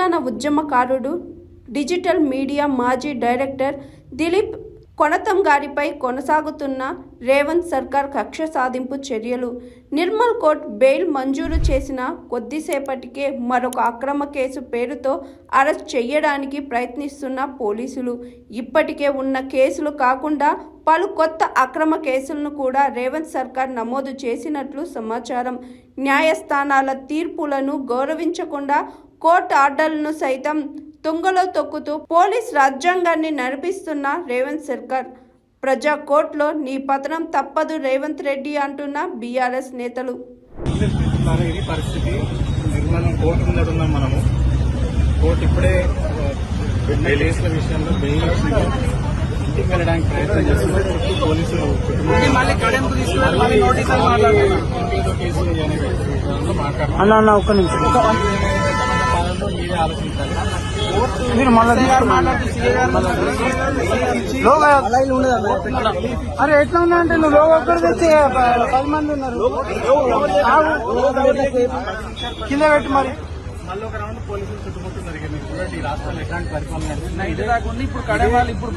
తెలంగాణ ఉద్యమకారుడు digital media మాజీ director Dilip Konatham గారిపై కొనసాగుతున్న రేవంత్ సర్కార్ కక్ష సాధింపు చర్యలు నిర్మల్ కోర్ట్ బెయిల్ మంజూరు చేసిన కొద్దిసేపటికే మరొక అక్రమ కేసు పేరుతో అరెస్ట్ చేయడానికి ప్రయత్నిస్తున్న పోలీసులు. ఇప్పటికే ఉన్న కేసులు కాకుండా పలు కొత్త అక్రమ కేసులను కూడా రేవంత్ సర్కార్ నమోదు చేసినట్లు సమాచారం. న్యాయస్థానాల తీర్పులను గౌరవించకుండా కోర్టు ఆర్డర్లను సైతం తుంగలో తొక్కుతూ పోలీస్ రాజ్యాంగాన్ని నడిపిస్తున్న రేవంత్ సర్కార్ ప్రజా కోర్టులో నీ పతనం తప్పదు రేవంత్ రెడ్డి అంటున్న బీఆర్ఎస్ నేతలు. చూస్తున్నారు ఇది పరిస్థితి. నిర్మాణం కోర్టు ముందర ఉన్నాం మనము. కోర్టు ఇప్పుడే ఉన్న కేసుల విషయంలో బెయిల్ ఇచ్చింది ఇంటికి వెళ్ళడానికి ప్రయత్నం చేస్తున్నారు. చుట్టూ పోలీసులు చుట్టుముట్టు మళ్ళీ కడెంపు తీసుకున్నారు? మళ్ళీ నోటీస్ అని మళ్ళీ మాట్లాడుతున్నారు మీరే ఆలోచించాలి. కోర్టు మీరు మళ్ళీ అరే ఎట్లా ఉందంటే నువ్వు లోగో ఒక్కరు తెచ్చి పది మంది ఉన్నారు. కింద పెట్టి మరి. మళ్ళీ ఒక రౌండ్ పోలీసులు చుట్టుముట్టున్నారు ఇక మీరు చూడండి ఈ రాష్ట్రంలో ఎట్లాంటి పరిపాలన నడుస్తుంది. నైట్ కాకుండా ఇప్పుడు కడవాలి ఇప్పుడు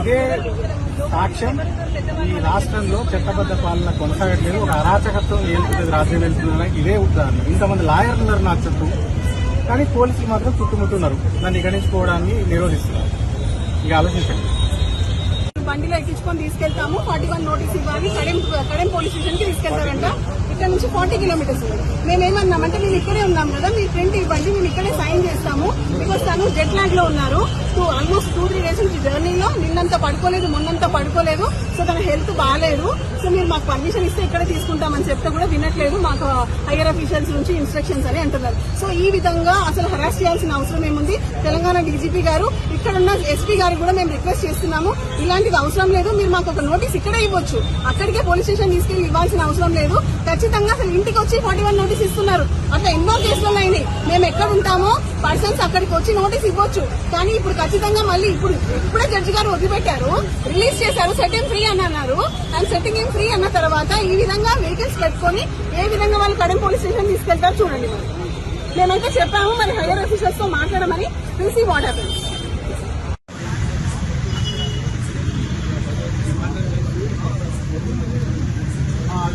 ఇదే సాక్ష్యం. ఈ రాష్ట్రంలో చట్టబద్ధ పాలన కొనసాగట్లేదు. ఒక అరాచకత్వం ఏలుతుంది రాజ్యం వెళ్తుంది ఇదే ఉదాహరణ. ఇంతమంది లాయర్లు ఉన్నారు నాకు చుట్టూ కానీ పోలీసులు మాత్రం చుట్టుముట్టున్నారు. నన్ను ఇక్కడి నుంచి నిరోధిస్తున్నారు. ఇక ఆలోచించండి. బండిలో ఎక్కించుకొని తీసుకెళ్తాము. ఫార్టీ వన్ నోటీస్ ఇవ్వాలి. కడెం కడెం పోలీస్ స్టేషన్కి తీసుకెళ్తారంట. ఇక్కడ నుంచి ఫార్టీ కిలోమీటర్స్ మేమేమన్నామంటే మేము ఇక్కడే ఉన్నాం కదా మీ ప్రింట్ ఇవ్వండి మేము ఇక్కడే సైన్ చేస్తాము. బికాస్ తను జెట్ ల్యాండ్లో ఉన్నారు. ఆల్మోస్ట్ టూ త్రీ డేస్ నుంచి జర్నీలో నిన్నంతా పడుకోలేదు మొన్నంతా పడుకోలేదు. సో తన హెల్త్ బాగాలేదు సో మీరు మాకు పర్మిషన్ ఇస్తే ఇక్కడే తీసుకుంటామని చెప్తే కూడా వినట్లేదు. మాకు హైయర్ అఫీషియల్స్ నుంచి ఇన్స్ట్రక్షన్స్ అని అంటున్నారు. సో ఈ విధంగా అసలు హరాస్ చేయాల్సిన అవసరం ఏముంది? తెలంగాణ డీజీపీ గారు ఇక్కడ ఉన్న ఎస్పీ గారికి కూడా మేము రిక్వెస్ట్ చేస్తున్నాము. ఇలాంటి అవసరం లేదు. మీరు మాకు ఒక నోటీస్ ఇక్కడే ఇవ్వచ్చు. అక్కడికే పోలీస్ స్టేషన్ తీసుకెళ్ళి ఇవ్వాల్సిన అవసరం లేదు. ఖచ్చితంగా అసలు ఇంటికి వచ్చి ఫార్టీ వన్ నోటీస్ ఇస్తున్నారు. అట్లా ఎన్నో కేసులు అయినాయి మేము ఎక్కడ ఉంటామో పర్సన్స్ అక్కడికి వచ్చి నోటీస్ ఇవ్వచ్చు. కానీ ఇప్పుడు ఖచ్చితంగా మళ్ళీ ఇప్పుడు ఇప్పుడే జడ్జి గారు వదిలిపెట్టారు. రిలీజ్ చేశారు. సెట్టింగ్ ఫ్రీ అని అన్నారు. అండ్ సెట్టింగ్ ఫ్రీ అన్న తర్వాత ఈ విధంగా వెహికల్స్ పెట్టుకొని ఏ విధంగా వాళ్ళు కడెం పోలీస్ స్టేషన్ తీసుకెళ్తారు చూడండి. మేమైతే చెప్పాము మరి హైయర్ ఆఫీసర్స్తో మాట్లాడమని. తెలిసి వాట్ హ్యాపెన్స్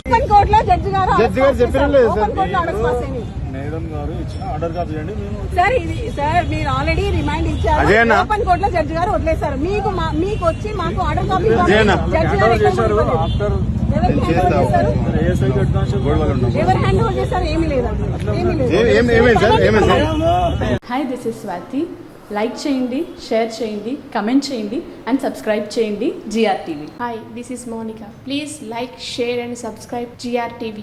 ఓపెన్ కోర్ట్లో జడ్జి గారు జడ్జి గారు చెప్పిన లేదు సార్. ఓపెన్ కోర్ట్లో ఆర్డర్స్ పాస్ అయినాయి మేడం గారు ఇచ్చిన ఆర్డర్ కాపీ చేయండి మేము సార్ ఇది సార్ మీరు ఆల్రెడీ రిమైండ్ ఇచ్చారు. అదేనా? ఓపెన్ కోర్ట్లో జడ్జి గారు వదిలేశారు. మీకు మా- మీకు వచ్చి మాకు ఆర్డర్ కాపీ? జడ్జి గారు చేశారు. After hi this is Swathi like చేయండి షేర్ చేయండి కమెంట్ చేయండి అండ్ సబ్స్క్రైబ్ చేయండి G R Hi, this is Monica. Please like, share, and subscribe GRTV.